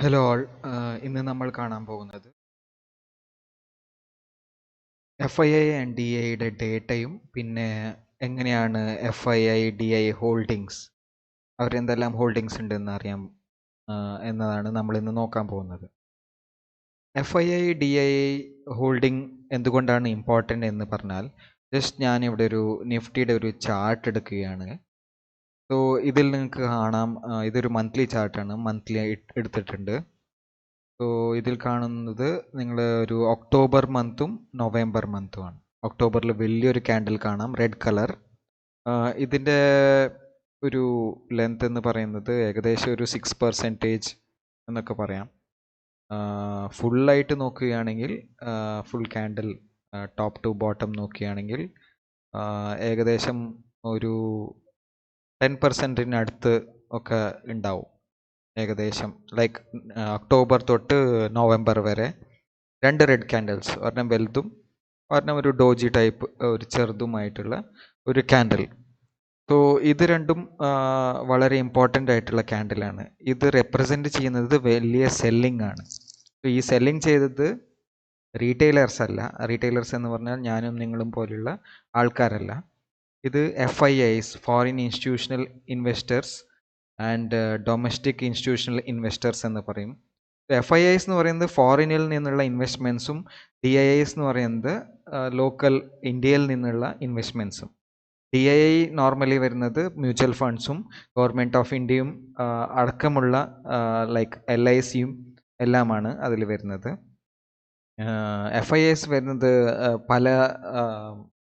Hello all ഇന്ന് നമ്മൾ കാണാൻ പോകുന്നത് F I I and D ഐയുടെ ഡേറ്റയും പിന്നെ എങ്ങനെയാണ് F I I D I holdings അവരെന്തെല്ലാം holdings ഉണ്ടെന്ന് അറിയാം എന്നതാണ് നമ്മൾ ഇന്ന് നോക്കാൻ പോകുന്നത്. F I I D I holding എന്തുകൊണ്ടാണ് ഇമ്പോർട്ടന്റ് എന്ന് പറഞ്ഞാൽ ജസ്റ്റ് ഞാനിവിടെ ഒരു നിഫ്റ്റിയുടെ ഒരു ചാർട്ട് എടുക്കുകയാണ്. സോ ഇതിൽ നിങ്ങൾക്ക് കാണാം ഇതൊരു മന്ത്ലി ചാർട്ടാണ് മന്ത്ലി എടുത്തിട്ടുണ്ട്. സോ ഇതിൽ കാണുന്നത് നിങ്ങൾ ഒരു ഒക്ടോബർ മന്തും നവംബർ മന്തുമാണ് ഒക്ടോബറിൽ വലിയൊരു ക്യാൻഡിൽ കാണാം റെഡ് കളർ ഇതിന്റെ ഒരു ലെങ്ത് എന്ന് പറയുന്നത് ഏകദേശം ഒരു സിക്സ് പെർസെന്റേജ് എന്നൊക്കെ പറയാം. ഫുള്ളായിട്ട് നോക്കുകയാണെങ്കിൽ full candle top to bottom നോക്കുകയാണെങ്കിൽ ഏകദേശം ഒരു ടെൻ പെർസെന്റിനടുത്ത് ഒക്കെ ഉണ്ടാവും ഏകദേശം. ലൈക്ക് ഒക്ടോബർ തൊട്ട് നവംബർ വരെ രണ്ട് റെഡ് ക്യാൻഡിൽസ് ഒരെണ്ണം വലുതും ഒരെണ്ണം ഒരു ഡോജി ടൈപ്പ് ഒരു ചെറുതുമായിട്ടുള്ള ഒരു ക്യാൻഡിൽ സോ ഇത് രണ്ടും വളരെ ഇമ്പോർട്ടന്റ് ആയിട്ടുള്ള ക്യാൻഡിലാണ് ഇത് റെപ്രസെന്റ് ചെയ്യുന്നത് വലിയ സെല്ലിംഗ് ആണ്. സോ ഈ സെല്ലിംഗ് ചെയ്തത് റീറ്റെയിലേഴ്സ് അല്ല. റീറ്റെയിലേഴ്സ് എന്ന് പറഞ്ഞാൽ ഞാനും നിങ്ങളും പോലുള്ള ആൾക്കാരല്ല. ഇത് F I Is foreign institutional investors and domestic institutional investors എന്ന് പറയും. എഫ് ഐ ഐസ് എന്ന് പറയുന്നത് ഫോറിനിൽ നിന്നുള്ള ഇൻവെസ്റ്റ്മെൻസും ഡി ഐ ഐസ് എന്ന് പറയുന്നത് ലോക്കൽ ഇന്ത്യയിൽ നിന്നുള്ള ഇൻവെസ്റ്റ്മെൻസും ഡി ഐ ഐ നോർമലി വരുന്നത് മ്യൂച്വൽ ഫണ്ട്സും ഗവൺമെന്റ് ഓഫ് ഇന്ത്യയും അടക്കമുള്ള ലൈക്ക് എൽ ഐ സിയും എല്ലാമാണ് അതിൽ വരുന്നത്. എഫ് ഐ എസ് വരുന്നത് പല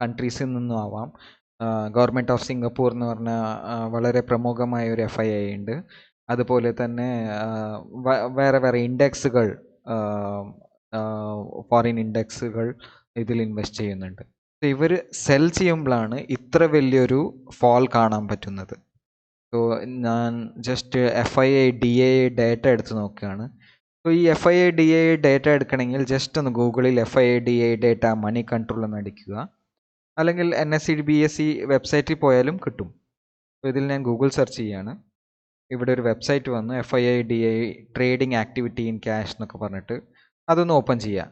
കൺട്രീസിൽ നിന്നും ആവാം ഗവൺമെന്റ് ഓഫ് സിംഗപ്പൂർ എന്ന് പറഞ്ഞ വളരെ പ്രമുഖമായ ഒരു എഫ് ഐ ഐ ഉണ്ട്. അതുപോലെ തന്നെ വേറെ വേറെ ഇൻഡെക്സുകൾ ഫോറിൻ ഇൻഡെക്സുകൾ ഇതിൽ ഇൻവെസ്റ്റ് ചെയ്യുന്നുണ്ട്. ഇവർ സെൽ ചെയ്യുമ്പോഴാണ് ഇത്ര വലിയൊരു ഫോൾ കാണാൻ പറ്റുന്നത്. സോ ഞാൻ just F I I D A data എടുത്ത് നോക്കുകയാണ്. സോ ഈ F I I D A data എടുക്കണമെങ്കിൽ ജസ്റ്റ് ഒന്ന് ഗൂഗിളിൽ F I I D A data Moneycontrol എന്ന് അടിക്കുക. അല്ലെങ്കിൽ N S C B S C വെബ്സൈറ്റിൽ പോയാലും കിട്ടും. അപ്പോൾ ഇതിൽ ഞാൻ ഗൂഗിൾ സെർച്ച് ചെയ്യാണ്. ഇവിടെ ഒരു വെബ്സൈറ്റ് വന്നു F I I D I trading activity in cash എന്നൊക്കെ പറഞ്ഞിട്ട്. അതൊന്ന് ഓപ്പൺ ചെയ്യാം.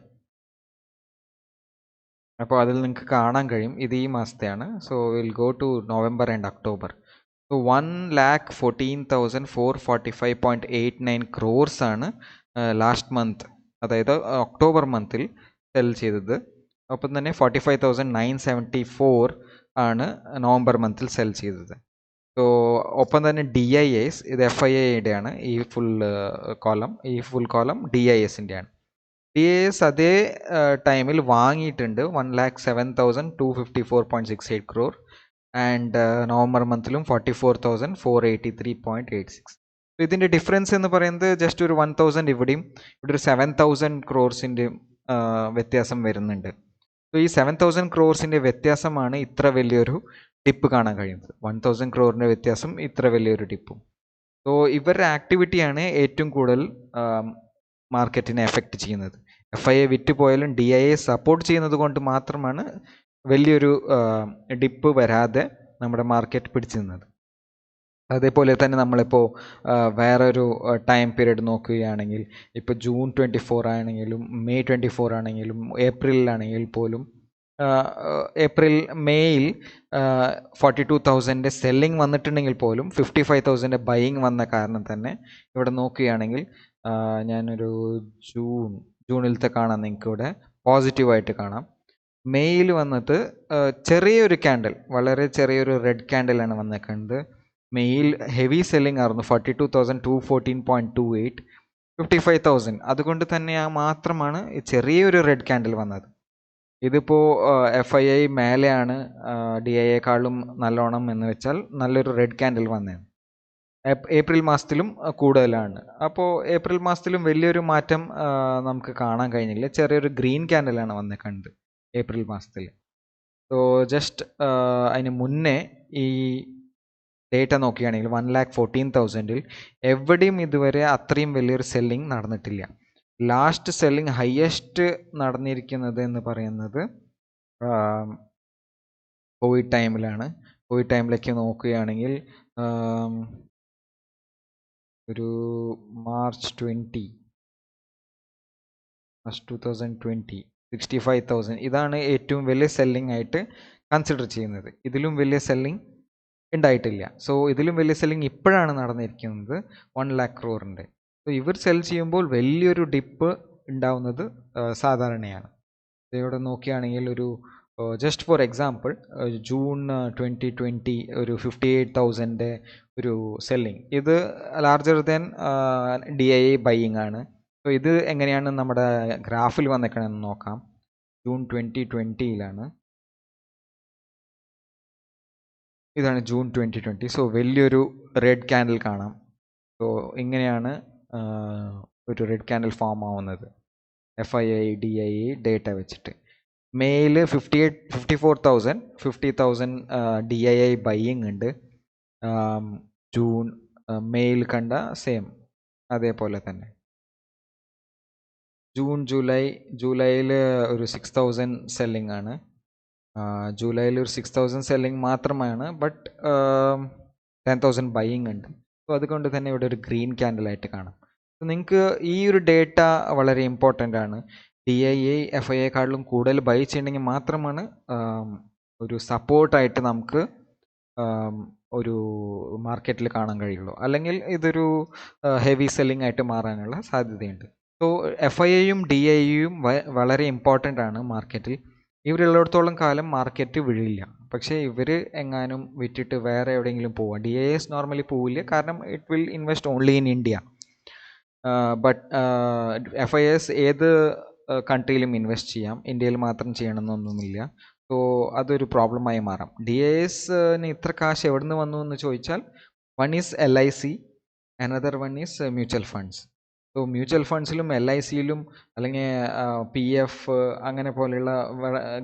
അപ്പോൾ അതിൽ നിങ്ങൾക്ക് കാണാൻ കഴിയും. ഇത് ഈ മാസത്തെയാണ്. So will go to November and October so one lakh fourteen thousand four forty five point eight nine crores ആണ് ലാസ്റ്റ് മന്ത് അതായത് ഒക്ടോബർ മന്തിൽ സെൽ ചെയ്തത്. ഒപ്പം തന്നെ forty five thousand nine seventy four ആണ് നവംബർ മന്തിൽ സെൽ ചെയ്തത്. So ഒപ്പം തന്നെ ഡി ഐ എസ് ഇത് എഫ് ഐ ഐയുടെ ആണ്. ഈ ഫുൾ കോലം ഈ ഫുൾ കോലം ഡി ഐ എസിന്റെ ആണ്. ഡി ഐ എസ് അതേ ടൈമിൽ വാങ്ങിയിട്ടുണ്ട് one lakh seven thousand two fifty four point six eight crore and November മന്തിലും forty four thousand four eighty three point eight six ഇതിന്റെ ഡിഫറൻസ് എന്ന് പറയുന്നത് ജസ്റ്റ് ഒരു വൺ തൗസൻഡ് ഇവിടെയും ഇവിടെ ഒരു സെവൻ തൗസൻഡ് ക്രോർസിന്റെയും വ്യത്യാസം വരുന്നുണ്ട്. സോ ഈ സെവൻ തൗസൻഡ് ക്രോർസിന്റെ വ്യത്യാസമാണ് ഇത്ര വലിയൊരു ടിപ്പ് കാണാൻ കഴിയുന്നത്. വൺ തൗസൻഡ് ക്രോറിന്റെ വ്യത്യാസം ഇത്ര വലിയൊരു ടിപ്പും സോ ഇവരുടെ ആക്ടിവിറ്റിയാണ് ഏറ്റവും കൂടുതൽ മാർക്കറ്റിനെ എഫക്റ്റ് ചെയ്യുന്നത്. എഫ് ഐ എ വിറ്റ് പോയാലും ഡി ഐ എ സപ്പോർട്ട് ചെയ്യുന്നത് കൊണ്ട് മാത്രമാണ് വലിയൊരു ഡിപ്പ് വരാതെ നമ്മുടെ മാർക്കറ്റ് പിടിച്ചു നിന്നത്. അതേപോലെ തന്നെ നമ്മളിപ്പോൾ വേറൊരു ടൈം പീരീഡ് നോക്കുകയാണെങ്കിൽ ഇപ്പോൾ ജൂൺ ട്വന്റി ഫോർ ആണെങ്കിലും മെയ് ട്വന്റി ഫോർ ആണെങ്കിലും ഏപ്രിലിലാണെങ്കിൽ പോലും ഏപ്രിൽ മെയ്യിൽ ഫോർട്ടി ടു തൗസൻഡ് സെല്ലിംഗ് വന്നിട്ടുണ്ടെങ്കിൽ പോലും ഫിഫ്റ്റി ഫൈവ് തൗസൻഡ് ബൈയിങ് വന്ന കാരണം തന്നെ ഇവിടെ നോക്കുകയാണെങ്കിൽ ഞാനൊരു ജൂൺ ജൂണിലത്തെ കാണാം നിങ്ങൾക്ക് ഇവിടെ പോസിറ്റീവായിട്ട് കാണാം. മെയ്യിൽ വന്നിട്ട് ചെറിയൊരു ക്യാൻഡിൽ വളരെ ചെറിയൊരു റെഡ് ക്യാൻഡിലാണ് വന്നേക്കുന്നത്. മെയ്യിൽ ഹെവി സെല്ലിംഗ് ആയിരുന്നു. Forty two thousand two fourteen point two eight fifty five thousand അതുകൊണ്ട് തന്നെ ആ മാത്രമാണ് ചെറിയൊരു റെഡ് ക്യാൻഡിൽ വന്നത്. ഇതിപ്പോൾ എഫ് ഐ ഐ മേലെയാണ് ഡി ഐ എക്കാളും നല്ലോണം എന്ന് വെച്ചാൽ നല്ലൊരു റെഡ് ക്യാൻഡിൽ വന്നത് ഏപ്രിൽ മാസത്തിലും കൂടുതലാണ്. അപ്പോൾ ഏപ്രിൽ മാസത്തിലും വലിയൊരു മാറ്റം നമുക്ക് കാണാൻ കഴിഞ്ഞില്ല. ചെറിയൊരു ഗ്രീൻ ക്യാൻഡിലാണ് കണ്ടത് ഏപ്രിൽ മാസത്തിൽ സോ ജസ്റ്റ് അതിന് മുന്നേ ഈ ഡേറ്റ നോക്കുകയാണെങ്കിൽ വൺ ലാക്ക് ഫോർട്ടീൻ തൗസൻഡിൽ എവിടെയും ഇതുവരെ അത്രയും വലിയൊരു സെല്ലിംഗ് നടന്നിട്ടില്ല. ലാസ്റ്റ് സെല്ലിംഗ് ഹയസ്റ്റ് നടന്നിരിക്കുന്നത് എന്ന് പറയുന്നത് കോവിഡ് ടൈമിലാണ് കോവിഡ് ടൈമിലേക്ക് നോക്കുകയാണെങ്കിൽ ഒരു March twenty March two thousand twenty sixty five thousand ഇതാണ് ഏറ്റവും വലിയ സെല്ലിംഗ് ആയിട്ട് കൺസിഡർ ചെയ്യുന്നത്. ഇതിലും വലിയ സെല്ലിംഗ് ഉണ്ടായിട്ടില്ല. സോ ഇതിലും വലിയ സെല്ലിംഗ് ഇപ്പോഴാണ് നടന്നിരിക്കുന്നത് വൺ ലാക്ക് ക്രോറിന്റെ സോ ഇവർ സെൽ ചെയ്യുമ്പോൾ വലിയൊരു ഡിപ്പ് ഉണ്ടാവുന്നത് സാധാരണയാണ്. ഇവിടെ നോക്കുകയാണെങ്കിൽ ഒരു just for example June twenty twenty ഒരു ഫിഫ്റ്റി എയ്റ്റ് തൗസൻഡ് ഒരു സെല്ലിംഗ് ഇത് larger than D I buying ആണ്. സോ ഇത് എങ്ങനെയാണ് നമ്മുടെ ഗ്രാഫിൽ വന്നേക്കണമെന്ന് നോക്കാം. ജൂൺ ട്വന്റി ട്വന്റിയിലാണ് ഇതാണ് ജൂൺ ട്വന്റി ട്വന്റി സോ വലിയൊരു റെഡ് ക്യാൻഡിൽ കാണാം. സോ ഇങ്ങനെയാണ് ഒരു റെഡ് ക്യാൻഡിൽ ഫോം ആവുന്നത്. F I I D I data വെച്ചിട്ട്. മേയിൽ fifty eight fifty four thousand fifty thousand D I I buying ഉണ്ട്. ജൂൺ മേയിൽ കണ്ട സെയിം അതേപോലെ തന്നെ. ജൂൺ ജൂലൈ ജൂലൈയിൽ ഒരു സിക്സ് തൗസൻഡ് സെല്ലിംഗ് ആണ് ജൂലൈയിൽ ഒരു സിക്സ് തൗസൻഡ് സെല്ലിംഗ് മാത്രമാണ് ബട്ട് ടെൻ തൗസൻഡ് ബൈയിങ് ഉണ്ട്. സോ അതുകൊണ്ട് തന്നെ ഇവിടെ ഒരു ഗ്രീൻ ക്യാൻഡലായിട്ട് കാണാം. നിങ്ങൾക്ക് ഈ ഒരു ഡേറ്റ വളരെ ഇമ്പോർട്ടന്റ് ആണ്. D I A F I എക്കാളിലും കൂടുതൽ ബൈ ചെയ്യണമെങ്കിൽ മാത്രമാണ് ഒരു സപ്പോർട്ടായിട്ട് നമുക്ക് ഒരു മാർക്കറ്റിൽ കാണാൻ കഴിയുള്ളൂ. അല്ലെങ്കിൽ ഇതൊരു ഹെവി സെല്ലിംഗ് ആയിട്ട് മാറാനുള്ള സാധ്യതയുണ്ട്. സോ എഫ് ഐ എയും ഡി ഐ യും വളരെ ഇമ്പോർട്ടന്റ് ആണ് മാർക്കറ്റിൽ ഇവരുള്ളിടത്തോളം കാലം മാർക്കറ്റ് വീഴില്ല. പക്ഷേ ഇവർ എങ്ങാനും വിറ്റിട്ട് വേറെ എവിടെയെങ്കിലും പോവാം. ഡി ഐ എസ് നോർമലി പോവില്ല. കാരണം it will invest only in India but F I S ഏത് കൺട്രിയിലും ഇൻവെസ്റ്റ് ചെയ്യാം. ഇന്ത്യയിൽ മാത്രം ചെയ്യണമെന്നൊന്നുമില്ല സോ അതൊരു പ്രോബ്ലമായി മാറാം. ഡി ഐ എസിന് ഇത്ര കാശ് എവിടെ നിന്ന് വന്നു എന്ന് ചോദിച്ചാൽ one is L I C another one is mutual funds so mutual ഫണ്ട്സിലും L I സിയിലും അല്ലെങ്കിൽ പി എഫ് അങ്ങനെ പോലെയുള്ള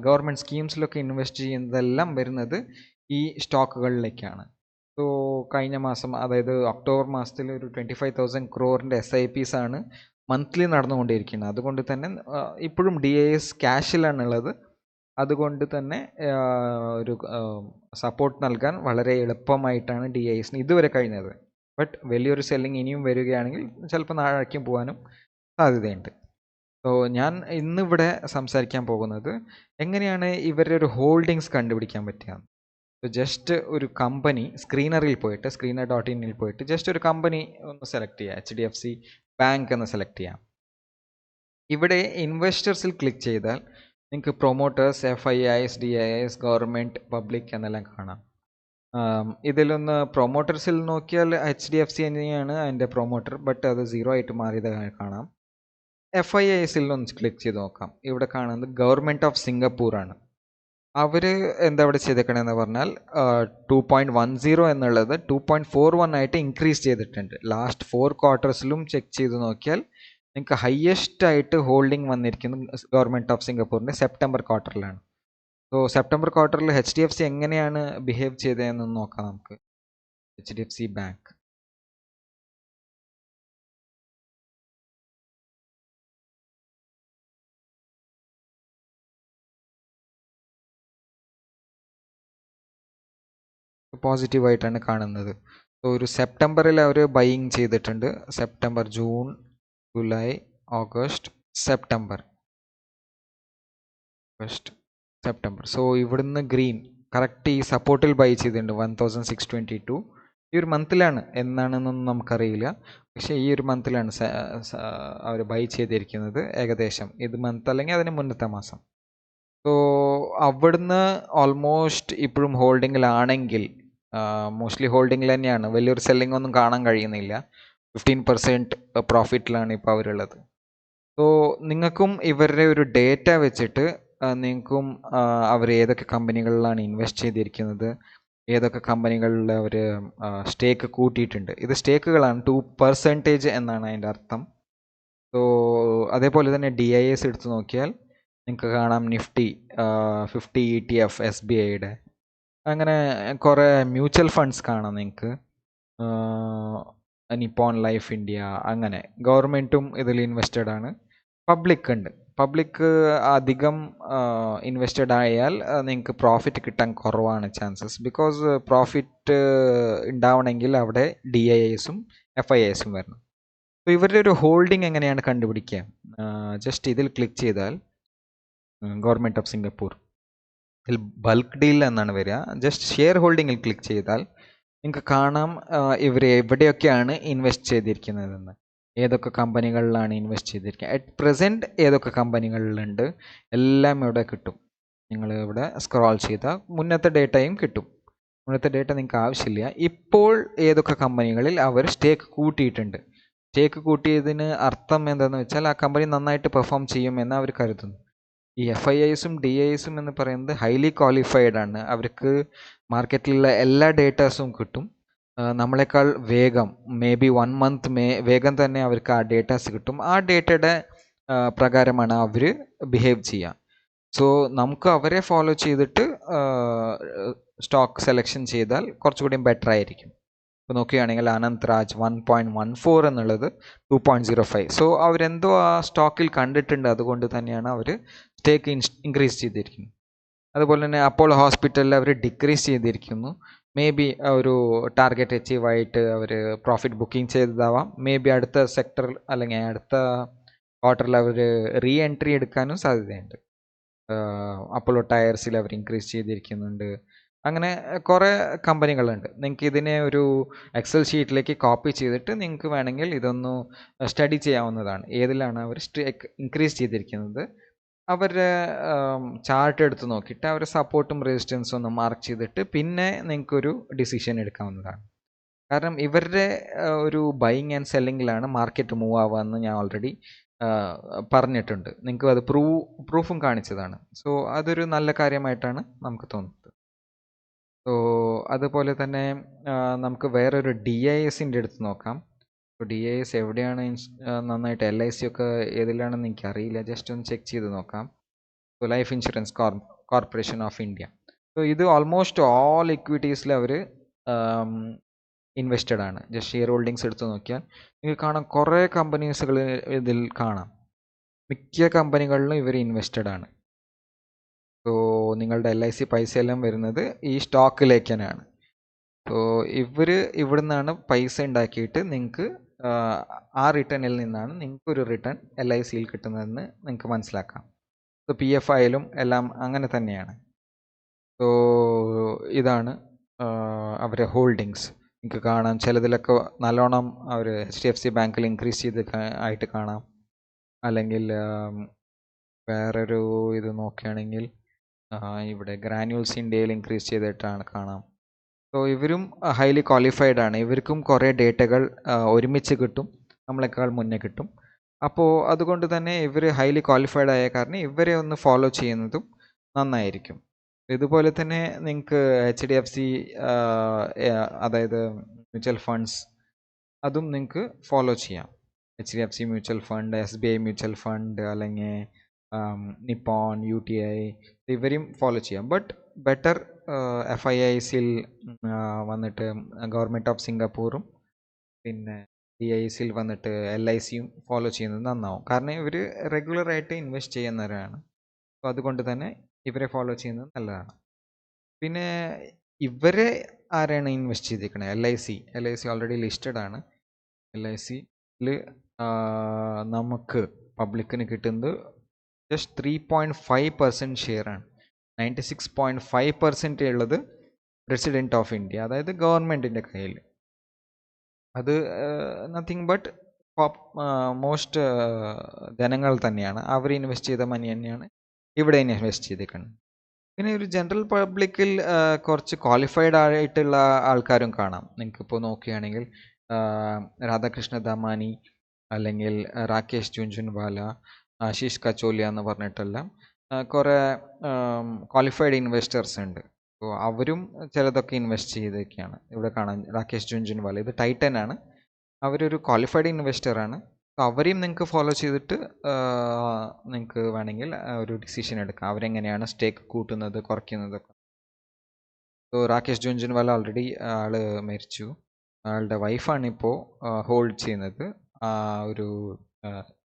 ഗവൺമെന്റ് സ്കീംസിലൊക്കെ ഇൻവെസ്റ്റ് ചെയ്യുന്നതെല്ലാം വരുന്നത് ഈ സ്റ്റോക്കുകളിലേക്കാണ്. സോ കഴിഞ്ഞ മാസം അതായത് ഒക്ടോബർ മാസത്തിൽ ഒരു ട്വന്റി ഫൈവ് തൗസൻഡ് ക്രോറിന്റെ എസ് ഐ പീസ് ആണ് മന്ത്ലി നടന്നുകൊണ്ടിരിക്കുന്നത്. അതുകൊണ്ട് തന്നെ ഇപ്പോഴും ഡി എ എസ് ക്യാഷിലാണുള്ളത് അതുകൊണ്ട് തന്നെ ഒരു സപ്പോർട്ട് നൽകാൻ വളരെ എളുപ്പമായിട്ടാണ് ഡി ഐ എസിന് ഇതുവരെ കഴിഞ്ഞത്. ബട്ട് വലിയൊരു സെല്ലിംഗ് ഇനിയും വരികയാണെങ്കിൽ ചിലപ്പോൾ നാഴേക്കും പോകാനും സാധ്യതയുണ്ട്. സോ ഞാൻ ഇന്നിവിടെ സംസാരിക്കാൻ പോകുന്നത് എങ്ങനെയാണ് ഇവരുടെ ഒരു ഹോൾഡിങ്സ് കണ്ടുപിടിക്കാൻ പറ്റുക? ജസ്റ്റ് ഒരു കമ്പനി സ്ക്രീനറിൽ പോയിട്ട് സ്ക്രീനർ ഡോട്ട് ഇന്നിൽ പോയിട്ട് ജസ്റ്റ് ഒരു കമ്പനി ഒന്ന് സെലക്ട് ചെയ്യുക. H D F C bank എന്ന് സെലക്ട് ചെയ്യാം. ഇവിടെ ഇൻവെസ്റ്റേഴ്സിൽ ക്ലിക്ക് ചെയ്താൽ നിങ്ങൾക്ക് promoters F I S D I S government public എന്നെല്ലാം കാണാം. ഇതിലൊന്ന് പ്രൊമോട്ടേഴ്സിൽ നോക്കിയാൽ എച്ച് ഡി എഫ് സി തന്നെയാണ് അതിന്റെ പ്രൊമോട്ടർ ബട്ട് അത് സീറോ ആയിട്ട് മാറിയത് കാണാം. എഫ് ഐ എസിൽ ഒന്ന് ക്ലിക്ക് ചെയ്ത് നോക്കാം. ഇവിടെ കാണുന്നത് ഗവൺമെന്റ് ഓഫ് സിംഗപ്പൂർ ആണ്. അവർ എന്താ ഇവിടെ ചെയ്തേക്കണമെന്ന് പറഞ്ഞാൽ ടു പോയിന്റ് വൺ സീറോ എന്നുള്ളത് ടു പോയിന്റ് ഫോർ വൺ ആയിട്ട് ഇൻക്രീസ് ചെയ്തിട്ടുണ്ട്. ലാസ്റ്റ് ഫോർ ക്വാർട്ടേഴ്സിലും ചെക്ക് ചെയ്ത് നോക്കിയാൽ നിങ്ങൾക്ക് ഹയസ്റ്റ് ആയിട്ട് ഹോൾഡിംഗ് വന്നിരിക്കുന്നത് ഗവൺമെന്റ് ഓഫ് സിംഗപ്പൂരിന്റെ സെപ്റ്റംബർ ക്വാർട്ടറിലാണ് സോ സെപ്റ്റംബർ ക്വാർട്ടറിൽ എച്ച് ഡി എഫ് സി എങ്ങനെയാണ് ബിഹേവ് ചെയ്തതെന്ന് നോക്കാം നമുക്ക്. H D F C bank പോസിറ്റീവായിട്ടാണ് കാണുന്നത്. സോ ഒരു സെപ്റ്റംബറിൽ അവർ ബൈയിങ് ചെയ്തിട്ടുണ്ട്. September June July August September August September so ഇവിടുന്ന് ഗ്രീൻ കറക്റ്റ് ഈ സപ്പോർട്ടിൽ ബൈ ചെയ്തിട്ടുണ്ട് one thousand six twenty two ഈ ഒരു മന്തിലാണ് എന്നാണെന്നൊന്നും നമുക്കറിയില്ല. പക്ഷേ ഈ ഒരു മന്തിലാണ് അവർ ബൈ ചെയ്തിരിക്കുന്നത് ഏകദേശം ഇത് മന്ത് അല്ലെങ്കിൽ അതിന് മുന്നത്തെ മാസം. സോ അവിടുന്ന് ഓൾമോസ്റ്റ് ഇപ്പോഴും ഹോൾഡിങ്ങിലാണെങ്കിൽ മോസ്റ്റ്ലി ഹോൾഡിങ്ങിൽ തന്നെയാണ്. വലിയൊരു സെല്ലിംഗ് ഒന്നും കാണാൻ കഴിയുന്നില്ല. ഫിഫ്റ്റീൻ പെർസെന്റ് പ്രോഫിറ്റിലാണ് ഇപ്പോൾ അവരുള്ളത്. സോ നിങ്ങൾക്കും ഇവരുടെ ഒരു ഡേറ്റ വെച്ചിട്ട് നിങ്ങൾക്കും അവർ ഏതൊക്കെ കമ്പനികളിലാണ് ഇൻവെസ്റ്റ് ചെയ്തിരിക്കുന്നത് ഏതൊക്കെ കമ്പനികളിൽ അവർ സ്റ്റേക്ക് കൂട്ടിയിട്ടുണ്ട്. ഇത് സ്റ്റേക്കുകളാണ് ടു പെർസെന്റേജ് എന്നാണ് അതിന്റെ അർത്ഥം. സോ അതേപോലെ തന്നെ ഡി ഐ എസ് എടുത്തു നോക്കിയാൽ നിങ്ങൾക്ക് കാണാം Nifty fifty E T F S B ഐയുടെ അങ്ങനെ കുറേ മ്യൂച്വൽ ഫണ്ട്സ് കാണാം നിങ്ങൾക്ക്. നിപ്പോൺ ലൈഫ് ഇന്ത്യ അങ്ങനെ. ഗവൺമെന്റും ഇതിൽ ഇൻവെസ്റ്റഡ് ആണ്. പബ്ലിക് ഉണ്ട്. പബ്ലിക് അധികം ഇൻവെസ്റ്റഡ് ആയാൽ നിങ്ങൾക്ക് പ്രോഫിറ്റ് കിട്ടാൻ കുറവാണ് ചാൻസസ് ബിക്കോസ് പ്രോഫിറ്റ് ഉണ്ടാവണമെങ്കിൽ അവിടെ ഡി ഐ എസും എഫ് ഐ എസും വരണം. അപ്പോൾ ഇവരുടെ ഒരു ഹോൾഡിംഗ് എങ്ങനെയാണ് കണ്ടുപിടിക്കുക? ജസ്റ്റ് ഇതിൽ ക്ലിക്ക് ചെയ്താൽ ഗവൺമെന്റ് ഓഫ് സിംഗപ്പൂർ ഇതിൽ ബൾക്ക് ഡീൽ എന്നാണ് വരിക. ജസ്റ്റ് ഷെയർ ഹോൾഡിങ്ങിൽ ക്ലിക്ക് ചെയ്താൽ നിങ്ങൾക്ക് കാണാം ഇവർ എവിടെയൊക്കെയാണ് ഇൻവെസ്റ്റ് ചെയ്തിരിക്കുന്നതെന്ന്. ഏതൊക്കെ കമ്പനികളിലാണ് ഇൻവെസ്റ്റ് ചെയ്തിരിക്കുക അറ്റ് പ്രസന്റ് ഏതൊക്കെ കമ്പനികളിലുണ്ട് എല്ലാം ഇവിടെ കിട്ടും. നിങ്ങൾ ഇവിടെ സ്ക്രോൾ ചെയ്താൽ മുന്നത്തെ ഡേറ്റയും കിട്ടും. മുന്നത്തെ ഡേറ്റ നിങ്ങൾക്ക് ആവശ്യമില്ല. ഇപ്പോൾ ഏതൊക്കെ കമ്പനികളിൽ അവർ സ്റ്റേക്ക് കൂട്ടിയിട്ടുണ്ട്. സ്റ്റേക്ക് കൂട്ടിയതിന് അർത്ഥം എന്താണെന്ന് വെച്ചാൽ ആ കമ്പനി നന്നായിട്ട് പെർഫോം ചെയ്യുമെന്ന് അവർ കരുതുന്നു. ഈ എഫ് ഐ ഐസും ഡി ഐസും എന്ന് പറയുന്നത് ഹൈലി ക്വാളിഫൈഡ് ആണ്. അവർക്ക് മാർക്കറ്റിലുള്ള എല്ലാ ഡേറ്റാസും കിട്ടും. നമ്മളെക്കാൾ വേഗം maybe one month may വേഗം തന്നെ അവർക്ക് ആ ഡേറ്റാസ് കിട്ടും. ആ ഡേറ്റയുടെ പ്രകാരമാണ് അവർ ബിഹേവ് ചെയ്യുക സോ നമുക്ക് അവരെ ഫോളോ ചെയ്തിട്ട് സ്റ്റോക്ക് സെലക്ഷൻ ചെയ്താൽ കുറച്ചുകൂടി ബെറ്റർ ആയിരിക്കും. ഇപ്പോൾ നോക്കുകയാണെങ്കിൽ Anant Raj one point one four എന്നുള്ളത് two point zero five so അവരെന്തോ ആ സ്റ്റോക്കിൽ കണ്ടിട്ടുണ്ട്. അതുകൊണ്ട് തന്നെയാണ് അവർ സ്റ്റേക്ക് ഇൻക്രീസ് ചെയ്തിരിക്കുന്നത്. അതുപോലെ തന്നെ അപ്പോളോ ഹോസ്പിറ്റലിൽ അവർ ഡിക്രീസ് ചെയ്തിരിക്കുന്നു. മേ ബി ഒരു ടാർഗറ്റ് അച്ചീവ് ആയിട്ട് അവർ പ്രോഫിറ്റ് ബുക്കിംഗ് ചെയ്തതാവാം. മേ ബി അടുത്ത സെക്ടർ അല്ലെങ്കിൽ അടുത്ത ക്വാർട്ടറിൽ അവർ റീ എൻട്രി എടുക്കാനും സാധ്യതയുണ്ട്. അപ്പോളോ ടയർസിൽ അവർ ഇൻക്രീസ് ചെയ്തിരിക്കുന്നുണ്ട്. അങ്ങനെ കുറേ കമ്പനികളുണ്ട്. നിങ്ങൾക്ക് ഇതിനെ ഒരു എക്സൽ ഷീറ്റിലേക്ക് കോപ്പി ചെയ്തിട്ട് നിങ്ങൾക്ക് വേണമെങ്കിൽ ഇതൊന്ന് സ്റ്റഡി ചെയ്യാവുന്നതാണ്. ഏതിലാണ് അവർ ഇൻക്രീസ് ചെയ്തിരിക്കുന്നത്? അവരുടെ ചാർട്ട് എടുത്ത് നോക്കിയിട്ട് അവരുടെ സപ്പോർട്ടും റെസിസ്റ്റൻസും ഒന്ന് മാർക്ക് ചെയ്തിട്ട് പിന്നെ നിങ്ങൾക്കൊരു ഡിസിഷൻ എടുക്കാവുന്നതാണ്. കാരണം ഇവരുടെ ഒരു ബൈങ് ആൻഡ് സെല്ലിങ്ങിലാണ് മാർക്കറ്റ് മൂവ് ആവുകയെന്ന് ഞാൻ ഓൾറെഡി പറഞ്ഞിട്ടുണ്ട്. നിങ്ങൾക്ക് അത് പ്രൂവ് പ്രൂഫും കാണിച്ചതാണ്. സോ അതൊരു നല്ല കാര്യമായിട്ടാണ് നമുക്ക് തോന്നുന്നത്. സോ അതുപോലെ തന്നെ നമുക്ക് വേറൊരു ഡി ഐ എസിന്റെ അടുത്ത് നോക്കാം. ഡി ഐ എസ് എവിടെയാണ് നന്നായിട്ട് എൽ ഐ സി ഒക്കെ ഏതിലാണെന്ന് എനിക്ക് അറിയില്ല ജസ്റ്റ് ഒന്ന് ചെക്ക് ചെയ്ത് നോക്കാം. Life insurance cor corporation of India so ഇത് ഓൾമോസ്റ്റ് ഓൾ ഇക്വിറ്റീസിൽ അവർ ഇൻവെസ്റ്റഡ് ആണ്. ജസ്റ്റ് ഷെയർ ഹോൾഡിങ്സ് എടുത്ത് നോക്കിയാൽ നിങ്ങൾക്ക് കാണാം കുറേ കമ്പനീസുകൾ ഇതിൽ കാണാം. മിക്ക കമ്പനികളിലും ഇവർ ഇൻവെസ്റ്റഡ് ആണ്. സോ നിങ്ങളുടെ എൽ ഐ സി പൈസ എല്ലാം വരുന്നത് ഈ സ്റ്റോക്കിലേക്ക് തന്നെയാണ്. സോ ഇവർ ഇവിടെ നിന്നാണ് പൈസ ഉണ്ടാക്കിയിട്ട് നിങ്ങൾക്ക് ആ റിട്ടേണിൽ നിന്നാണ് നിങ്ങൾക്ക് ഒരു റിട്ടേൺ എൽ ഐ സിയിൽ കിട്ടുന്നതെന്ന് നിങ്ങൾക്ക് മനസ്സിലാക്കാം. സോ പി എഫ് ആയാലും എല്ലാം അങ്ങനെ തന്നെയാണ്. സോ ഇതാണ് അവരെ ഹോൾഡിങ്സ് നിങ്ങൾക്ക് കാണാം ചിലതിലൊക്കെ നല്ലോണം അവർ എച്ച് ഡി എഫ് സി ബാങ്കിൽ ഇൻക്രീസ് ചെയ്ത് ആയിട്ട് കാണാം. അല്ലെങ്കിൽ വേറൊരു ഇത് നോക്കുകയാണെങ്കിൽ ഇവിടെ ഗ്രാനുവൽസ് ഇന്ത്യയിൽ ഇൻക്രീസ് ചെയ്തിട്ടാണ് കാണാം. സോ ഇവരും ഹൈലി ക്വാളിഫൈഡ് ആണ്. ഇവർക്കും കുറേ ഡേറ്റകൾ ഒരുമിച്ച് കിട്ടും. നമ്മളെക്കാൾ മുന്നേ കിട്ടും. അപ്പോൾ അതുകൊണ്ട് തന്നെ ഇവർ ഹൈലി ക്വാളിഫൈഡ് ആയ കാരണം ഇവരെ ഒന്ന് ഫോളോ ചെയ്യുന്നതും നന്നായിരിക്കും. ഇതുപോലെ തന്നെ നിങ്ങൾക്ക് എച്ച് ഡി എഫ് സി അതായത് മ്യൂച്വൽ ഫണ്ട്സ് അതും നിങ്ങൾക്ക് ഫോളോ ചെയ്യാം. H D F C mutual fund S B I mutual fund അല്ലെങ്കിൽ നിപ്പോൺ യു ടി ഐ ഇവരെയും ഫോളോ ചെയ്യാം. ബട്ട് ബെറ്റർ എഫ് ഐ ഐസിൽ വന്നിട്ട് ഗവൺമെന്റ് ഓഫ് സിംഗപ്പൂറും പിന്നെ ഡി ഐ സിയിൽ വന്നിട്ട് എൽ ഐ സിയും ഫോളോ ചെയ്യുന്നത് നന്നാവും. കാരണം ഇവർ റെഗുലറായിട്ട് ഇൻവെസ്റ്റ് ചെയ്യുന്നവരാണ്. അപ്പോൾ അതുകൊണ്ട് തന്നെ ഇവരെ ഫോളോ ചെയ്യുന്നത് നല്ലതാണ്. പിന്നെ ഇവരെ ആരാണ് ഇൻവെസ്റ്റ് ചെയ്തിരിക്കുന്നത് L I C L I C already listed ആണ്. എൽ ഐ സിയിൽ നമുക്ക് പബ്ലിക്കിന് കിട്ടുന്നത് just three point five percent ഷെയറാണ് ninety six point five percent ഉള്ളത് പ്രസിഡന്റ് ഓഫ് ഇന്ത്യ അതായത് ഗവൺമെന്റിന്റെ കയ്യിൽ. അത് നത്തിങ് ബട്ട് മോസ്റ്റ് ജനങ്ങൾ തന്നെയാണ്. അവർ ഇൻവെസ്റ്റ് ചെയ്ത മണി തന്നെയാണ് ഇവിടെ ഇൻവെസ്റ്റ് ചെയ്തേക്കുന്നത് പിന്നെ ഒരു ജനറൽ പബ്ലിക്കിൽ കുറച്ച് ക്വാളിഫൈഡ് ആയിട്ടുള്ള ആൾക്കാരും കാണാം. നിങ്ങൾക്കിപ്പോൾ നോക്കുകയാണെങ്കിൽ രാധാകൃഷ്ണ ദമാനി അല്ലെങ്കിൽ രാകേഷ് ജുൻജുൻവാല ആശീഷ് കച്ചോലിയ എന്ന് പറഞ്ഞിട്ടെല്ലാം കുറേ ക്വാളിഫൈഡ് ഇൻവെസ്റ്റേഴ്സ് ഉണ്ട്. അപ്പോൾ അവരും ചിലതൊക്കെ ഇൻവെസ്റ്റ് ചെയ്തൊക്കെയാണ് ഇവിടെ കാണാൻ രാകേഷ് ജുൻജുൻവാല ഇത് ടൈറ്റൻ ആണ്. അവരൊരു ക്വാളിഫൈഡ് ഇൻവെസ്റ്ററാണ് അപ്പോൾ അവരെയും നിങ്ങൾക്ക് ഫോളോ ചെയ്തിട്ട് നിങ്ങൾക്ക് വേണമെങ്കിൽ ഒരു ഡിസിഷൻ എടുക്കാം. അവരെങ്ങനെയാണ് സ്റ്റേക്ക് കൂട്ടുന്നത് കുറയ്ക്കുന്നതൊക്കെ. സോ രാകേഷ് ജുൻജുൻവാല ഓൾറെഡി ആൾ മരിച്ചു. ആളുടെ വൈഫാണിപ്പോൾ ഹോൾഡ് ചെയ്യുന്നത്. ഒരു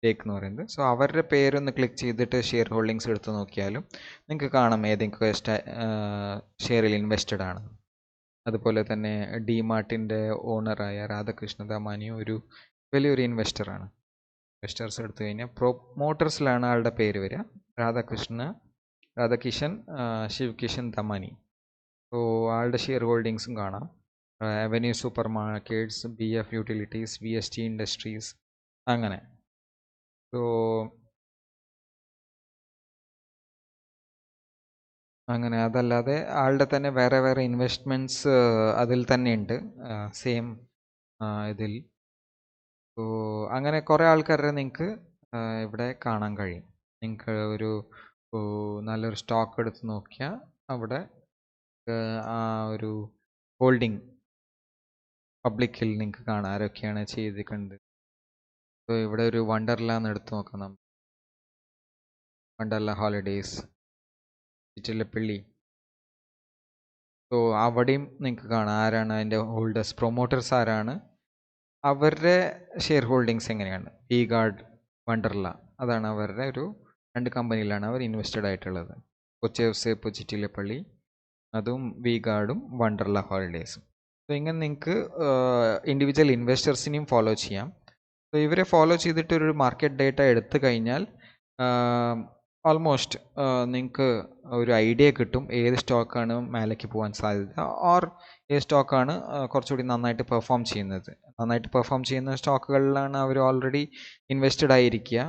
സ്റ്റേക്ക് എന്ന് പറയുന്നത്. സോ അവരുടെ പേരൊന്ന് ക്ലിക്ക് ചെയ്തിട്ട് ഷെയർ ഹോൾഡിങ്സ് എടുത്ത് നോക്കിയാലും നിങ്ങൾക്ക് കാണാം ഏതെങ്കിലും ഷെയറിൽ ഇൻവെസ്റ്റഡ് ആണ്. അതുപോലെ തന്നെ ഡിമാർട്ടിന്റെ ഓണറായ രാധാകൃഷ്ണ ദാമാനിയും ഒരു വലിയൊരു ഇൻവെസ്റ്ററാണ് ഇൻവെസ്റ്റേഴ്സ് എടുത്തു കഴിഞ്ഞാൽ പ്രൊമോട്ടേഴ്സിലാണ് ആളുടെ പേര് വരിക. രാധാകൃഷ്ണ രാധാകിഷൻ ശിവകിഷൻ ദമാനി. സോ ആളുടെ ഷെയർ ഹോൾഡിങ്സും കാണാം. Avenue Supermarkets B F utilities V S T industries അങ്ങനെ. സോ അങ്ങനെ അതല്ലാതെ ആളുടെ തന്നെ വേറെ വേറെ ഇൻവെസ്റ്റ്മെന്റ്സ് അതിൽ തന്നെ ഉണ്ട്. സെയിം ഇതിൽ. സോ അങ്ങനെ കുറേ ആൾക്കാരെ നിങ്ങൾക്ക് ഇവിടെ കാണാൻ കഴിയും. നിങ്ങൾക്ക് ഒരു നല്ലൊരു സ്റ്റോക്ക് എടുത്ത് നോക്കിയാൽ അവിടെ ആ ഒരു ഹോൾഡിംഗ് പബ്ലിക്കിൽ നിങ്ങൾക്ക് കാണാം ആരൊക്കെയാണ് ചെയ്തിട്ടുണ്ട് സോ ഇവിടെ ഒരു വണ്ടർല എന്ന് എടുത്തു നോക്കാം നമുക്ക് വണ്ടർല ഹോളിഡേയ്സ് ചിറ്റിലപ്പള്ളി സോ അവിടെയും നിങ്ങൾക്ക് കാണാം ആരാണ് അതിന്റെ ഹോൾഡേഴ്സ്. പ്രൊമോട്ടേഴ്സ് ആരാണ്? അവരുടെ ഷെയർ ഹോൾഡിങ്സ് എങ്ങനെയാണ്? പി ഗാർഡ് വണ്ടർല അതാണ് അവരുടെ ഒരു രണ്ട് കമ്പനിയിലാണ് അവർ ഇൻവെസ്റ്റഡ് ആയിട്ടുള്ളത്. കൊച്ചേവ്സേപ്പ് ചിറ്റിലപ്പള്ളി അതും വി ഗാർഡും വണ്ടർല ഹോളിഡേയ്സും. സോ ഇങ്ങനെ നിങ്ങൾക്ക് ഇൻഡിവിജ്വൽ ഇൻവെസ്റ്റേഴ്സിനെയും ഫോളോ ചെയ്യാം. ഇവരെ ഫോളോ ചെയ്തിട്ട് ഒരു മാർക്കറ്റ് ഡേറ്റ എടുത്തു കഴിഞ്ഞാൽ ഓൾമോസ്റ്റ് നിങ്ങൾക്ക് ഒരു ഐഡിയ കിട്ടും ഏത് സ്റ്റോക്കാണ് മേലേക്ക് പോകാൻ സാധ്യത ഓർ ഏത് സ്റ്റോക്കാണ് കുറച്ചുകൂടി നന്നായിട്ട് പെർഫോം ചെയ്യുന്നത്. നന്നായിട്ട് പെർഫോം ചെയ്യുന്ന സ്റ്റോക്കുകളിലാണ് അവർ ഓൾറെഡി ഇൻവെസ്റ്റഡ് ആയിരിക്കുക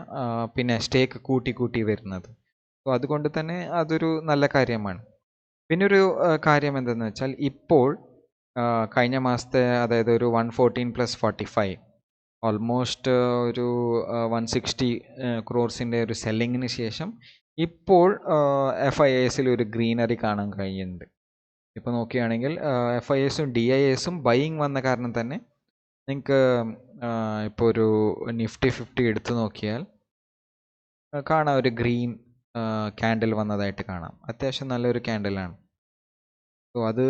പിന്നെ സ്റ്റേക്ക് കൂട്ടി കൂട്ടി വരുന്നത്. സോ അതുകൊണ്ട് തന്നെ അതൊരു നല്ല കാര്യമാണ്. പിന്നെ ഒരു കാര്യം എന്തെന്ന് വെച്ചാൽ ഇപ്പോൾ കഴിഞ്ഞ മാസത്തെ അതായത് ഒരു one fourteen plus forty five almost ഒരു വൺ സിക്സ്റ്റി ക്രോർസിന്റെ ഒരു സെല്ലിങ്ങിന് ശേഷം ഇപ്പോൾ എഫ് ഐ എസിൽ ഒരു ഗ്രീനറി കാണാൻ കഴിയുന്നുണ്ട്. ഇപ്പോൾ നോക്കുകയാണെങ്കിൽ എഫ് ഐ എസും ഡി ഐ എസും ബൈയിങ് വന്ന കാരണം തന്നെ നിങ്ങൾക്ക് ഇപ്പോൾ ഒരു നിഫ്റ്റി ഫിഫ്റ്റി എടുത്തു നോക്കിയാൽ കാണാം ഒരു ഗ്രീൻ ക്യാൻഡിൽ വന്നതായിട്ട് കാണാം. അത്യാവശ്യം നല്ലൊരു ക്യാൻഡിലാണ് സോ അത്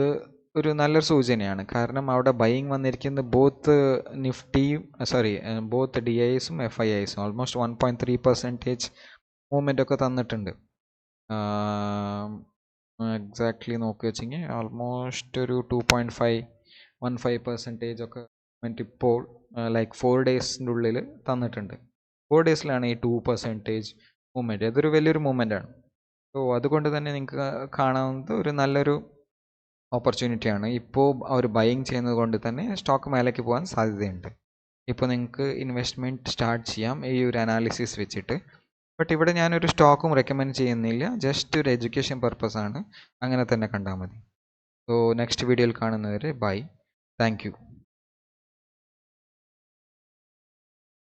ഒരു നല്ലൊരു സൂചനയാണ്. കാരണം അവിടെ ബൈയിങ് വന്നിരിക്കുന്നത് ബോത്ത് നിഫ്റ്റിയും സോറി ബോത്ത് ഡി ഐ എസും F I ഐസും almost one point three percentage movement ഒക്കെ തന്നിട്ടുണ്ട്. എക്സാക്ട്ലി നോക്കി വെച്ചെങ്കിൽ ഓൾമോസ്റ്റ് ഒരു two point five one five percentage ഒക്കെ മൂവ്മെന്റ് ഇപ്പോൾ ലൈക്ക് ഫോർ ഡേയ്സിന്റെ ഉള്ളിൽ തന്നിട്ടുണ്ട്. ഫോർ ഡേയ്സിലാണ് ഈ ടു പെർസെന്റേജ് മൂവ്മെന്റ് അതൊരു വലിയൊരു മൂവ്മെന്റ് ആണ്. സോ അതുകൊണ്ട് തന്നെ നിങ്ങൾക്ക് കാണാവുന്നത് ഒരു നല്ലൊരു ഓപ്പർച്യൂണിറ്റിയാണ് ഇപ്പോൾ അവർ ബൈയിങ് ചെയ്യുന്നത് കൊണ്ട് തന്നെ സ്റ്റോക്ക് മേലേക്ക് പോകാൻ സാധ്യതയുണ്ട്. ഇപ്പോൾ നിങ്ങൾക്ക് ഇൻവെസ്റ്റ്മെന്റ് സ്റ്റാർട്ട് ചെയ്യാം. ഈ ഒരു അനാലിസിസ് വെച്ചിട്ട്. ബട്ട് ഇവിടെ ഞാനൊരു സ്റ്റോക്കും റെക്കമെൻഡ് ചെയ്യുന്നില്ല. ജസ്റ്റ് ഒരു എഡ്യൂക്കേഷൻ പർപ്പസ് ആണ്. അങ്ങനെ തന്നെ കണ്ടാൽ മതി. സോ നെക്സ്റ്റ് വീഡിയോയിൽ കാണുന്നവരെ ബൈ താങ്ക്